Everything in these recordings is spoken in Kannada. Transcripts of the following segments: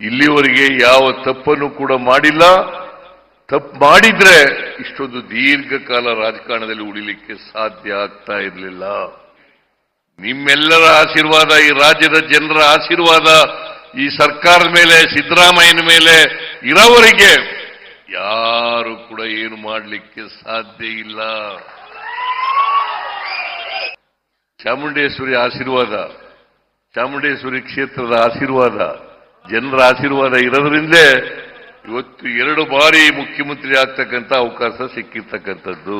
ಇಲ್ಲಿವರೆಗೆ ಯಾವ ತಪ್ಪನ್ನು ಕೂಡ ಮಾಡಿಲ್ಲ. ತಪ್ಪು ಮಾಡಿದ್ರೆ ಇಷ್ಟೊಂದು ದೀರ್ಘಕಾಲ ರಾಜಕಾರಣದಲ್ಲಿ ಉಳಿಲಿಕ್ಕೆ ಸಾಧ್ಯ ಆಗ್ತಾ ಇರಲಿಲ್ಲ. ನಿಮ್ಮೆಲ್ಲರ ಆಶೀರ್ವಾದ, ಈ ರಾಜ್ಯದ ಜನರ ಆಶೀರ್ವಾದ, ಈ ಸರ್ಕಾರದ ಮೇಲೆ, ಸಿದ್ದರಾಮಯ್ಯನ ಮೇಲೆ ಇರೋವರಿಗೆ ಯಾರು ಕೂಡ ಏನು ಮಾಡಲಿಕ್ಕೆ ಸಾಧ್ಯ ಇಲ್ಲ. ಚಾಮುಂಡೇಶ್ವರಿ ಆಶೀರ್ವಾದ, ಚಾಮುಂಡೇಶ್ವರಿ ಕ್ಷೇತ್ರದ ಆಶೀರ್ವಾದ ಜನರ ಆಶೀರ್ವಾದ ಇರೋದ್ರಿಂದಲೇ ಇವತ್ತು ಎರಡು ಬಾರಿ ಮುಖ್ಯಮಂತ್ರಿ ಆಗ್ತಕ್ಕಂಥ ಅವಕಾಶ ಸಿಕ್ಕಿರ್ತಕ್ಕಂಥದ್ದು.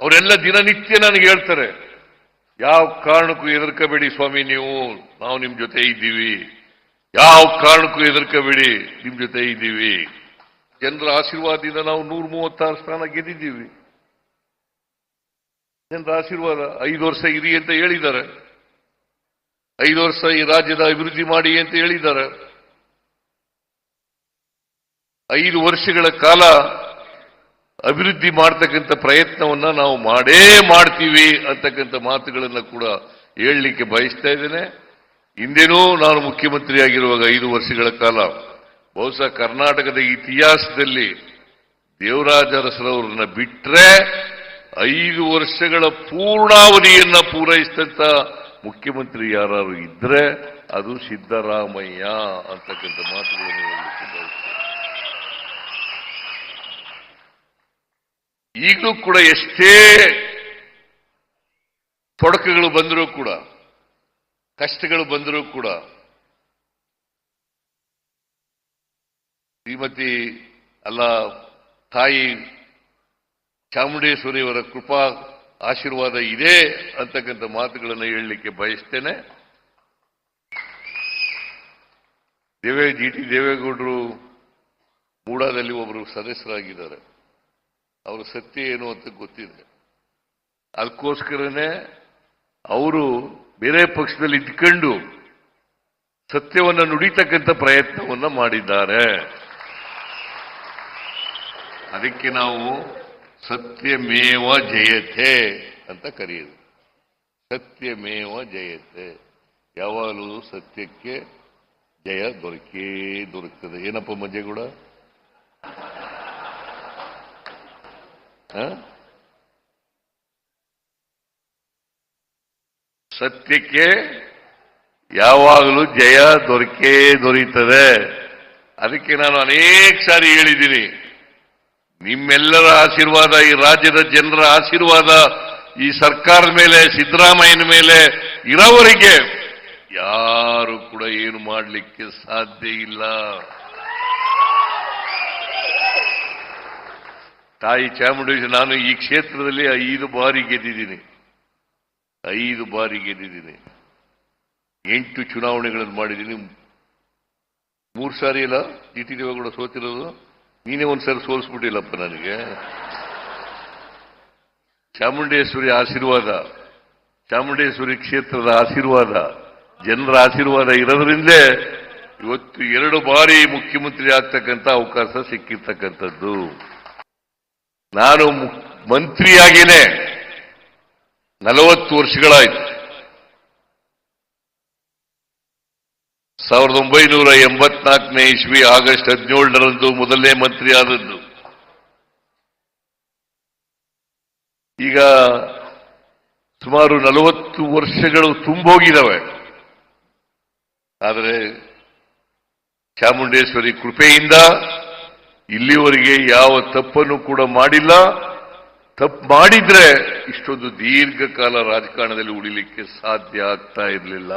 ಅವರೆಲ್ಲ ದಿನನಿತ್ಯ ನನಗೆ ಹೇಳ್ತಾರೆ, ಯಾವ ಕಾರಣಕ್ಕೂ ಎದುರ್ಕಬೇಡಿ ಸ್ವಾಮಿ, ನೀವು, ನಾವು ನಿಮ್ ಜೊತೆ ಇದ್ದೀವಿ. ಯಾವ ಕಾರಣಕ್ಕೂ ಎದುರ್ಕಬೇಡಿ ನಿಮ್ ಜೊತೆ ಇದ್ದೀವಿ. ಜನರ ಆಶೀರ್ವಾದದಿಂದ ನಾವು ನೂರ ಮೂವತ್ತಾರು ಸ್ಥಾನ ಗೆದ್ದಿದ್ದೀವಿ. ಜನರ ಆಶೀರ್ವಾದ ಐದು ವರ್ಷ ಇರಿ ಅಂತ ಹೇಳಿದ್ದಾರೆ. ಐದು ವರ್ಷ ಈ ರಾಜ್ಯದ ಅಭಿವೃದ್ಧಿ ಮಾಡಿ ಅಂತ ಹೇಳಿದ್ದಾರೆ. ಐದು ವರ್ಷಗಳ ಕಾಲ ಅಭಿವೃದ್ಧಿ ಮಾಡ್ತಕ್ಕಂಥ ಪ್ರಯತ್ನವನ್ನ ನಾವು ಮಾಡೇ ಮಾಡ್ತೀವಿ ಅಂತಕ್ಕಂಥ ಮಾತುಗಳನ್ನು ಕೂಡ ಹೇಳಲಿಕ್ಕೆ ಬಯಸ್ತಾ ಇದ್ದೇನೆ. ಹಿಂದೆನೂ ನಾನು ಮುಖ್ಯಮಂತ್ರಿ ಆಗಿರುವಾಗ ಐದು ವರ್ಷಗಳ ಕಾಲ ಬಹುಶಃ ಕರ್ನಾಟಕದ ಇತಿಹಾಸದಲ್ಲಿ ದೇವರಾಜ ಅರಸರವರನ್ನ ಬಿಟ್ಟರೆ ಐದು ವರ್ಷಗಳ ಪೂರ್ಣಾವಧಿಯನ್ನ ಪೂರೈಸಿದಂತ ಮುಖ್ಯಮಂತ್ರಿ ಯಾರು ಇದ್ರೆ ಅದು ಸಿದ್ದರಾಮಯ್ಯ ಅಂತಕ್ಕಂಥ ಮಾತುಗಳನ್ನು ಹೇಳಲಿಕ್ಕೆ ಈಗಲೂ ಕೂಡ ಎಷ್ಟೇ ತೊಡಕುಗಳು ಬಂದರೂ ಕೂಡ, ಕಷ್ಟಗಳು ಬಂದರೂ ಕೂಡ, ಶ್ರೀಮತಿ ಅಲ್ಲ ತಾಯಿ ಚಾಮುಂಡೇಶ್ವರಿಯವರ ಕೃಪಾ ಆಶೀರ್ವಾದ ಇದೆ ಅಂತಕ್ಕಂಥ ಮಾತುಗಳನ್ನು ಹೇಳಲಿಕ್ಕೆ ಬಯಸ್ತೇನೆ. ದೇವೇ ಜಿ ಟಿ ದೇವೇಗೌಡರು ಮೂಡಾದಲ್ಲಿ ಒಬ್ಬರು ಸದಸ್ಯರಾಗಿದ್ದಾರೆ. ಅವರ ಸತ್ಯ ಏನು ಅಂತ ಗೊತ್ತಿದೆ. ಅದಕ್ಕೋಸ್ಕರನೇ ಅವರು ಬೇರೆ ಪಕ್ಷದಲ್ಲಿ ಇದ್ಕೊಂಡು ಸತ್ಯವನ್ನು ನುಡಿತಕ್ಕಂಥ ಪ್ರಯತ್ನವನ್ನ ಮಾಡಿದ್ದಾರೆ. ಅದಕ್ಕೆ ನಾವು ಸತ್ಯಮೇವ ಜಯತೆ ಅಂತ ಕರೆಯುದು. ಸತ್ಯಮೇವ ಜಯತೆ. ಯಾವಾಗಲೂ ಸತ್ಯಕ್ಕೆ ಜಯ ದೊರಕೇ ದೊರಕ್ತದೆ. ಏನಪ್ಪ ಮಜೆ ಕೂಡ ಸತ್ಯಕ್ಕೆ ಯಾವಾಗಲೂ ಜಯ ದೊರಕೇ ದೊರೆಯುತ್ತದೆ ಅದಕ್ಕೆ ನಾನು ಅನೇಕ ಸಾರಿ ಹೇಳಿದ್ದೀನಿ. ನಿಮ್ಮೆಲ್ಲರ ಆಶೀರ್ವಾದ, ಈ ರಾಜ್ಯದ ಜನರ ಆಶೀರ್ವಾದ, ಈ ಸರ್ಕಾರದ ಮೇಲೆ, ಸಿದ್ದರಾಮಯ್ಯನ ಮೇಲೆ ಇರೋವರಿಗೆ ಯಾರು ಕೂಡ ಏನು ಮಾಡಲಿಕ್ಕೆ ಸಾಧ್ಯ ಇಲ್ಲ. ತಾಯಿ ಚಾಮುಂಡೇಶ್ವರಿ, ನಾನು ಈ ಕ್ಷೇತ್ರದಲ್ಲಿ ಐದು ಬಾರಿ ಗೆದ್ದಿದ್ದೀನಿ. ಐದು ಬಾರಿ ಗೆದ್ದಿದ್ದೀನಿ. ಎಂಟು ಚುನಾವಣೆಗಳನ್ನು ಮಾಡಿದ್ದೀನಿ. ಮೂರು ಸಾರಿ ಇಲ್ಲ ಜಿ ಟಿ ದೇವೇಗೌಡ ಸೋತಿರೋದು. ನೀನೇ ಒಂದ್ಸರಿ ಸೋಲಿಸ್ಬಿಟ್ಟಿಲ್ಲಪ್ಪ ನನಗೆ. ಚಾಮುಂಡೇಶ್ವರಿ ಆಶೀರ್ವಾದ, ಚಾಮುಂಡೇಶ್ವರಿ ಕ್ಷೇತ್ರದ ಆಶೀರ್ವಾದ, ಜನರ ಆಶೀರ್ವಾದ ಇರೋದ್ರಿಂದಲೇ ಇವತ್ತು ಎರಡು ಬಾರಿ ಮುಖ್ಯಮಂತ್ರಿ ಆಗ್ತಕ್ಕಂಥ ಅವಕಾಶ ಸಿಕ್ಕಿರ್ತಕ್ಕಂಥದ್ದು. ನಾನು ಮಂತ್ರಿಯಾಗಿನೇ ನಲವತ್ತು ವರ್ಷಗಳಾಯ್ತು. ಸಾವಿರದ ಒಂಬೈನೂರ ಎಂಬತ್ನಾಲ್ಕನೇ ಇಸ್ವಿ, ಆಗಸ್ಟ್ ಹದಿನೇಳರಂದು ಮೊದಲನೇ ಮಂತ್ರಿ ಆದದ್ದು ಈಗ ಸುಮಾರು ನಲವತ್ತು ವರ್ಷಗಳು ತುಂಬೋಗಿದ್ದಾವೆ ಆದರೆ ಚಾಮುಂಡೇಶ್ವರಿ ಕೃಪೆಯಿಂದ ಇಲ್ಲಿವರೆಗೆ ಯಾವ ತಪ್ಪನ್ನು ಕೂಡ ಮಾಡಿಲ್ಲ. ತಪ್ಪು ಮಾಡಿದ್ರೆ ಇಷ್ಟೊಂದು ದೀರ್ಘಕಾಲ ರಾಜಕಾರಣದಲ್ಲಿ ಉಳಿಲಿಕ್ಕೆ ಸಾಧ್ಯ ಆಗ್ತಾ ಇರಲಿಲ್ಲ.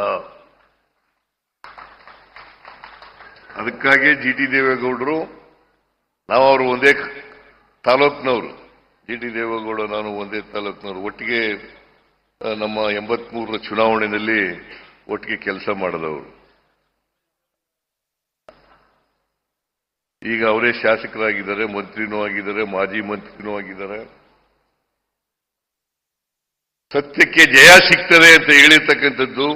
ಅದಕ್ಕಾಗಿ ಜಿ ಟಿ ದೇವೇಗೌಡರು, ನಾವು ಅವರು ಒಂದೇ ತಾಲೂಕ್ನವರು. ಜಿ ಟಿ ದೇವೇಗೌಡ ನಾನು ಒಂದೇ ತಾಲೂಕ್ನವರು. ಒಟ್ಟಿಗೆ ನಮ್ಮ ಎಂಬತ್ಮೂರರ ಚುನಾವಣೆಯಲ್ಲಿ ಒಟ್ಟಿಗೆ ಕೆಲಸ ಮಾಡಿದವರು. ಈಗ ಅವರೇ ಶಾಸಕರಾಗಿದ್ದಾರೆ, ಮಂತ್ರಿನೂ ಆಗಿದ್ದಾರೆ, ಮಾಜಿ ಮಂತ್ರಿನೂ ಆಗಿದ್ದಾರೆ. ಸತ್ಯಕ್ಕೆ ಜಯ ಸಿಗ್ತದೆ ಅಂತ ಹೇಳಿರ್ತಕ್ಕಂಥದ್ದು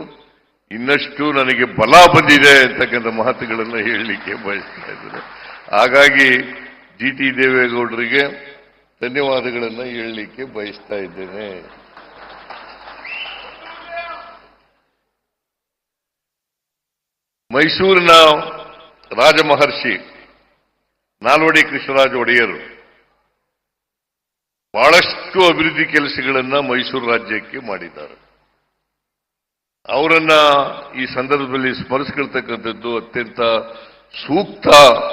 ಇನ್ನಷ್ಟು ನನಗೆ ಬಲ ಬಂದಿದೆ ಅಂತಕ್ಕಂಥ ಮಾತುಗಳನ್ನು ಹೇಳಲಿಕ್ಕೆ ಬಯಸ್ತಾ ಇದ್ದಾರೆ ಹಾಗಾಗಿ ಜಿ ಟಿ ದೇವೇಗೌಡರಿಗೆ ಧನ್ಯವಾದಗಳನ್ನು ಹೇಳಲಿಕ್ಕೆ ಬಯಸ್ತಾ ಇದ್ದೇನೆ. ಮೈಸೂರಿನ ರಾಜಮಹರ್ಷಿ ನಾಲ್ವಡಿ ಕೃಷ್ಣರಾಜ ಒಡೆಯರು ಬಹಳಷ್ಟು ಅಭಿವೃದ್ಧಿ ಕೆಲಸಗಳನ್ನು ಮೈಸೂರು ರಾಜ್ಯಕ್ಕೆ ಮಾಡಿದ್ದಾರೆ. ಅವರನ್ನ ಈ ಸಂದರ್ಭದಲ್ಲಿ ಸ್ಮರಿಸ್ಕೊಳ್ತಕ್ಕಂಥದ್ದು ಅತ್ಯಂತ ಸೂಕ್ತ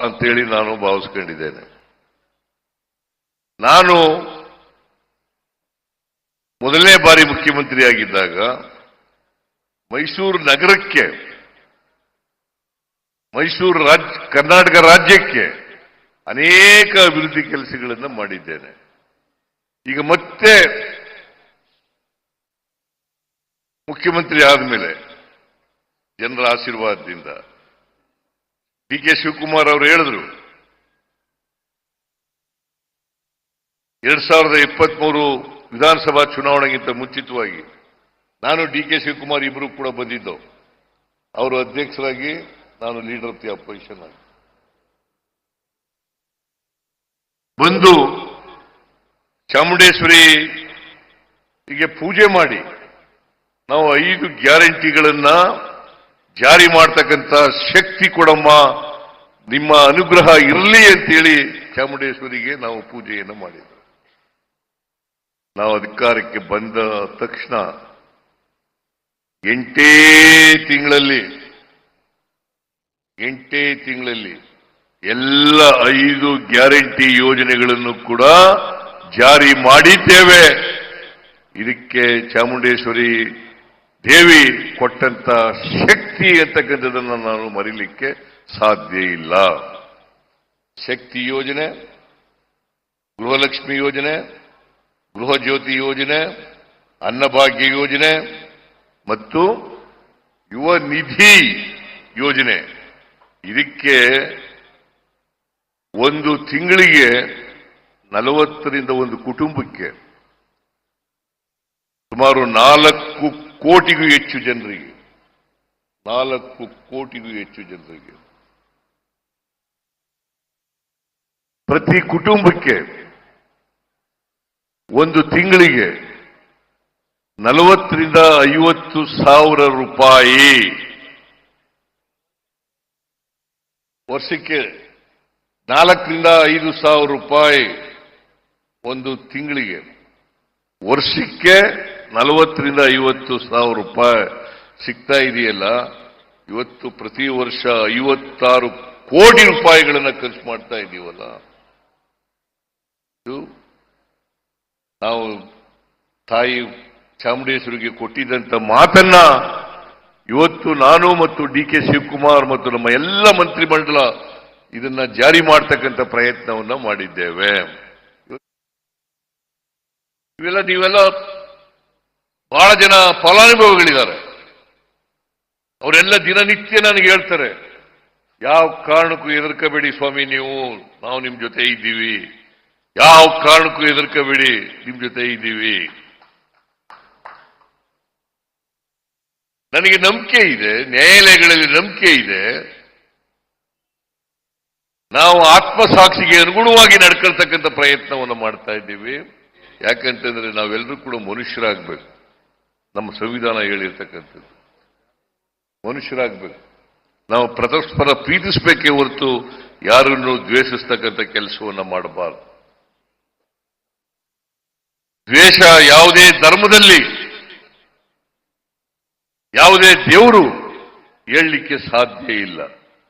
ಅಂತೇಳಿ ನಾನು ಭಾವಿಸ್ಕೊಂಡಿದ್ದೇನೆ. ನಾನು ಮೊದಲನೇ ಬಾರಿ ಮುಖ್ಯಮಂತ್ರಿಯಾಗಿದ್ದಾಗ ಮೈಸೂರು ನಗರಕ್ಕೆ, ಮೈಸೂರು ರಾಜ್, ಕರ್ನಾಟಕ ರಾಜ್ಯಕ್ಕೆ ಅನೇಕ ಅಭಿವೃದ್ಧಿ ಕೆಲಸಗಳನ್ನು ಮಾಡಿದ್ದೇನೆ. ಈಗ ಮತ್ತೆ ಮುಖ್ಯಮಂತ್ರಿ ಆದಮೇಲೆ ಜನರ ಆಶೀರ್ವಾದದಿಂದ ಡಿ ಕೆ ಶಿವಕುಮಾರ್ ಅವರು ಹೇಳಿದ್ರು, ಎರಡ್ ಸಾವಿರದ ಇಪ್ಪತ್ಮೂರು ವಿಧಾನಸಭಾ ಚುನಾವಣೆಗಿಂತ ಮುಂಚಿತವಾಗಿ ನಾನು ಡಿ ಕೆ ಶಿವಕುಮಾರ್ ಇಬ್ಬರು ಕೂಡ ಬಂದಿದ್ದವು. ಅವರು ಅಧ್ಯಕ್ಷರಾಗಿ ನಾನು ಲೀಡರ್ ಆಫ್ ದಿ ಅಪೋಸಿಷನ್ ಆಗಿ. ಬಂದು ಚಾಮುಂಡೇಶ್ವರಿ ಹೀಗೆ ಪೂಜೆ ಮಾಡಿ ನಾವು ಐದು ಗ್ಯಾರಂಟಿಗಳನ್ನ ಜಾರಿ ಮಾಡ್ತಕ್ಕಂಥ ಶಕ್ತಿ ಕೊಡಮ್ಮ, ನಿಮ್ಮ ಅನುಗ್ರಹ ಇರಲಿ ಅಂತೇಳಿ ಚಾಮುಂಡೇಶ್ವರಿಗೆ ನಾವು ಪೂಜೆಯನ್ನು ಮಾಡಿದ್ರು ನಾವು ಅಧಿಕಾರಕ್ಕೆ ಬಂದ ತಕ್ಷಣ ಎಂಟೇ ತಿಂಗಳಲ್ಲಿ ಎಂಟೇ ತಿಂಗಳಲ್ಲಿ ಎಲ್ಲ ಐದು ಗ್ಯಾರಂಟಿ ಯೋಜನೆಗಳನ್ನು ಕೂಡ ಜಾರಿ ಮಾಡಿದ್ದೇವೆ. ಇದಕ್ಕೆ ಚಾಮುಂಡೇಶ್ವರಿ ದೇವಿ ಕೊಟ್ಟಂತ ಶಕ್ತಿ ಅಂತಕ್ಕಂಥದ್ದನ್ನು ನಾನು ಮರಿಲಿಕ್ಕೆ ಸಾಧ್ಯ ಇಲ್ಲ. ಶಕ್ತಿ ಯೋಜನೆ, ಗೃಹಲಕ್ಷ್ಮಿ ಯೋಜನೆ ಗೃಹ ಜ್ಯೋತಿ ಯೋಜನೆ, ಅನ್ನಭಾಗ್ಯ ಯೋಜನೆ ಮತ್ತು ಯುವ ನಿಧಿ ಯೋಜನೆ. ಇದಕ್ಕೆ ಒಂದು ತಿಂಗಳಿಗೆ ನಲವತ್ತರಿಂದ ಒಂದು ಕುಟುಂಬಕ್ಕೆ ಸುಮಾರು ನಾಲ್ಕು ಕೋಟಿಗೂ ಹೆಚ್ಚು ಜನರಿಗೆ, ನಾಲ್ಕು ಕೋಟಿಗೂ ಹೆಚ್ಚು ಜನರಿಗೆ. ಪ್ರತಿ ಕುಟುಂಬಕ್ಕೆ ಒಂದು ತಿಂಗಳಿಗೆ ನಲವತ್ತರಿಂದ ಐವತ್ತು ಸಾವಿರ ರೂಪಾಯಿ ವರ್ಷಕ್ಕೆ ನಾಲ್ಕರಿಂದ ಐದು ಸಾವಿರ ರೂಪಾಯಿ ಒಂದು ತಿಂಗಳಿಗೆ. ವರ್ಷಕ್ಕೆ ನಲವತ್ತರಿಂದ ಐವತ್ತು ಸಾವಿರ ರೂಪಾಯಿ ಸಿಗ್ತಾ ಇದೆಯಲ್ಲ, ಇವತ್ತು ಪ್ರತಿ ವರ್ಷ ಐವತ್ತಾರು ಕೋಟಿ ರೂಪಾಯಿಗಳನ್ನ ಖರ್ಚು ಮಾಡ್ತಾ ಇದ್ದೀವಲ್ಲ ಇದು ನಾವು ತಾಯಿ ಚಾಮುಂಡೇಶ್ವರಿಗೆ ಕೊಟ್ಟಿದ್ದಂಥ ಮಾತನ್ನ ಇವತ್ತು ನಾನು ಮತ್ತು ಡಿ ಕೆ ಶಿವಕುಮಾರ್ ಮತ್ತು ನಮ್ಮ ಎಲ್ಲ ಮಂತ್ರಿಮಂಡಲ ಇದನ್ನ ಜಾರಿ ಮಾಡ್ತಕ್ಕಂಥ ಪ್ರಯತ್ನವನ್ನ ಮಾಡಿದ್ದೇವೆ. ಇವೆಲ್ಲ ನೀವೆಲ್ಲ ಬಹಳ ಜನ ಫಲಾನುಭವಿಗಳಿದ್ದಾರೆ. ಅವರೆಲ್ಲ ದಿನನಿತ್ಯ ನನಗೆ ಹೇಳ್ತಾರೆ, ಯಾವ ಕಾರಣಕ್ಕೂ ಹೆದರ್ಕಬೇಡಿ ಸ್ವಾಮಿ, ನೀವು, ನಾವು ನಿಮ್ ಜೊತೆ ಇದ್ದೀವಿ. ಯಾವ ಕಾರಣಕ್ಕೂ ಹೆದರ್ಕಬೇಡಿ, ನಿಮ್ ಜೊತೆ ಇದ್ದೀವಿ. ನನಗೆ ನಂಬಿಕೆ ಇದೆ, ನ್ಯಾಯಾಲಯಗಳಲ್ಲಿ ನಂಬಿಕೆ ಇದೆ. ನಾವು ಆತ್ಮಸಾಕ್ಷಿಗೆ ಅನುಗುಣವಾಗಿ ನಡ್ಕೊಳ್ತಕ್ಕಂಥ ಪ್ರಯತ್ನವನ್ನು ಮಾಡ್ತಾ ಇದ್ದೀವಿ. ಯಾಕಂತಂದ್ರೆ ನಾವೆಲ್ಲರೂ ಕೂಡ ಮನುಷ್ಯರಾಗಬೇಕು. ನಮ್ಮ ಸಂವಿಧಾನ ಹೇಳಿರ್ತಕ್ಕಂಥದ್ದು. ಮನುಷ್ಯರಾಗಬೇಕು. ನಾವು ಪರಸ್ಪರ ಪ್ರೀತಿಸಬೇಕೇ ಹೊರತು ಯಾರನ್ನು ದ್ವೇಷಿಸ್ತಕ್ಕಂಥ ಕೆಲಸವನ್ನು ಮಾಡಬಾರದು. ದ್ವೇಷ ಯಾವುದೇ ಧರ್ಮದಲ್ಲಿ, ಯಾವುದೇ ದೇವರು ಹೇಳಲಿಕ್ಕೆ ಸಾಧ್ಯ ಇಲ್ಲ.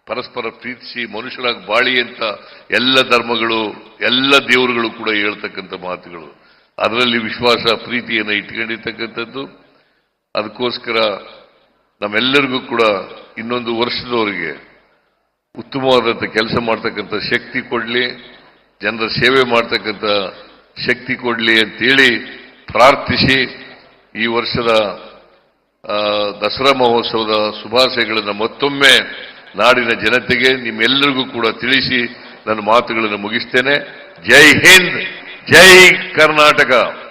ಪರಸ್ಪರ ಪ್ರೀತಿಸಿ ಮನುಷ್ಯರಾಗಿ ಬಾಳಿ ಅಂತ ಎಲ್ಲ ಧರ್ಮಗಳು, ಎಲ್ಲ ದೇವರುಗಳು ಕೂಡ ಹೇಳ್ತಕ್ಕಂಥ ಮಾತುಗಳು. ಅದರಲ್ಲಿ ವಿಶ್ವಾಸ, ಪ್ರೀತಿಯನ್ನು ಇಟ್ಕೊಂಡಿರ್ತಕ್ಕಂಥದ್ದು. ಅದಕ್ಕೋಸ್ಕರ ನಮ್ಮೆಲ್ಲರಿಗೂ ಕೂಡ ಇನ್ನೊಂದು ವರ್ಷದವರೆಗೆ ಉತ್ತಮವಾದಂಥ ಕೆಲಸ ಮಾಡ್ತಕ್ಕಂಥ ಶಕ್ತಿ ಕೊಡಲಿ, ಜನರ ಸೇವೆ ಮಾಡ್ತಕ್ಕಂಥ ಶಕ್ತಿ ಕೊಡಲಿ ಅಂತೇಳಿ ಪ್ರಾರ್ಥಿಸಿ ಈ ವರ್ಷದ ದಸರಾ ಮಹೋತ್ಸವದ ಶುಭಾಶಯಗಳನ್ನು ಮತ್ತೊಮ್ಮೆ ನಾಡಿನ ಜನತೆಗೆ ನಿಮ್ಮೆಲ್ಲರಿಗೂ ಕೂಡ ತಿಳಿಸಿ ನನ್ನ ಮಾತುಗಳನ್ನು ಮುಗಿಸ್ತೇನೆ. ಜೈ ಹಿಂದ್, ಜೈ ಕರ್ನಾಟಕ!